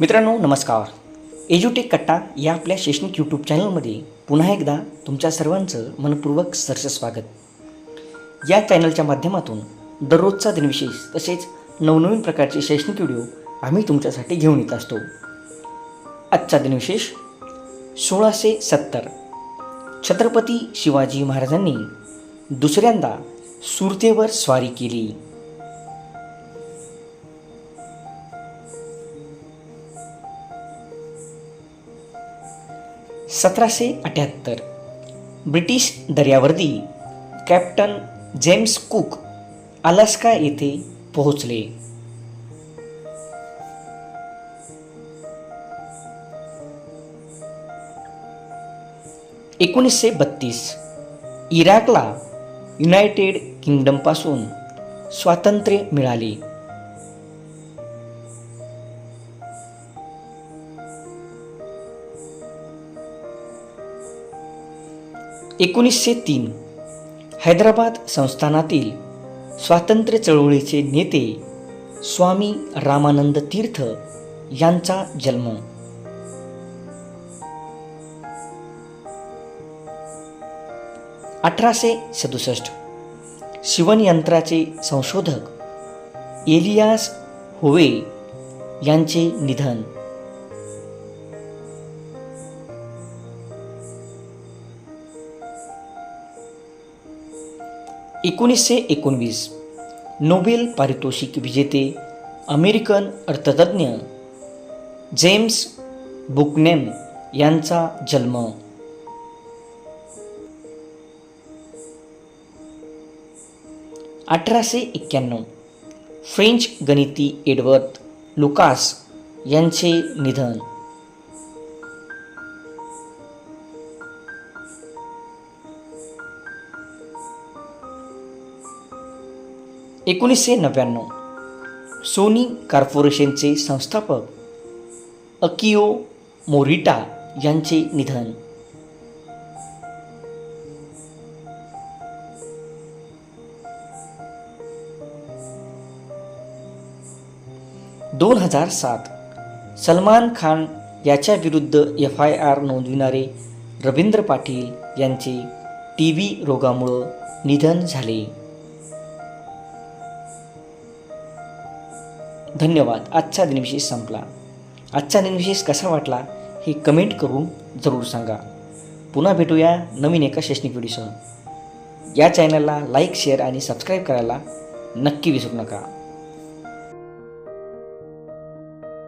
मित्रांनो नमस्कार. एज्युटेक कट्टा या आपल्या शैक्षणिक यूट्यूब चॅनलमध्ये पुन्हा एकदा तुमच्या सर्वांचं मनपूर्वक सरस स्वागत. या चॅनलच्या माध्यमातून दररोजचा दिनविशेष तसेच नवनवीन प्रकारचे शैक्षणिक व्हिडिओ आम्ही तुमच्यासाठी घेऊन येत असतो. आजचा दिनविशेष सोळाशे सत्तर. छत्रपती शिवाजी महाराजांनी दुसऱ्यांदा सुरतेवर स्वारी केली. सतराशे अठ्याहत्तर. ब्रिटिश दर्यावर्दी कॅप्टन जेम्स कुक अलास्का येथे पोहोचले. एकोणीसशे बत्तीस. इराकला युनायटेड किंगडमपासून स्वातंत्र्य मिळाले. एकोणीसशे तीन. हैदराबाद संस्थानातील स्वातंत्र्य चळवळीचे नेते स्वामी रामानंद तीर्थ यांचा जन्म. अठराशे सदुसष्ट. शिवणयंत्राचे संशोधक एलियास होवे यांचे निधन. एकोणीसशे एकोणवीस. नोबेल पारितोषिक विजेते अमेरिकन अर्थतज्ज्ञ जेम्स बुकनेम यांचा जन्म. अठराशे एक्क्याण्णव. फ्रेंच गणिती एडवर्ड लुकास यांचे निधन. एकोणीसशे नव्याण्णव. सोनी कॉर्पोरेशनचे संस्थापक अकिओ मोरिटा यांचे निधन. दोन हजार सात सलमान खान याच्या विरुद्ध एफ आय आर नोंदविणारे रवींद्र पाटील यांचे टी व्ही रोगामुळं निधन झाले. धन्यवाद. आजचा दिनविशेष संपला. आजचा दिनविशेष कसा वाटला हे कमेंट करून जरूर सांगा. पुन्हा भेटूया नवीन एका शैक्षणिक व्हिडिओसह या चॅनलला लाईक शेअर आणि सबस्क्राईब करायला नक्की विसरू नका.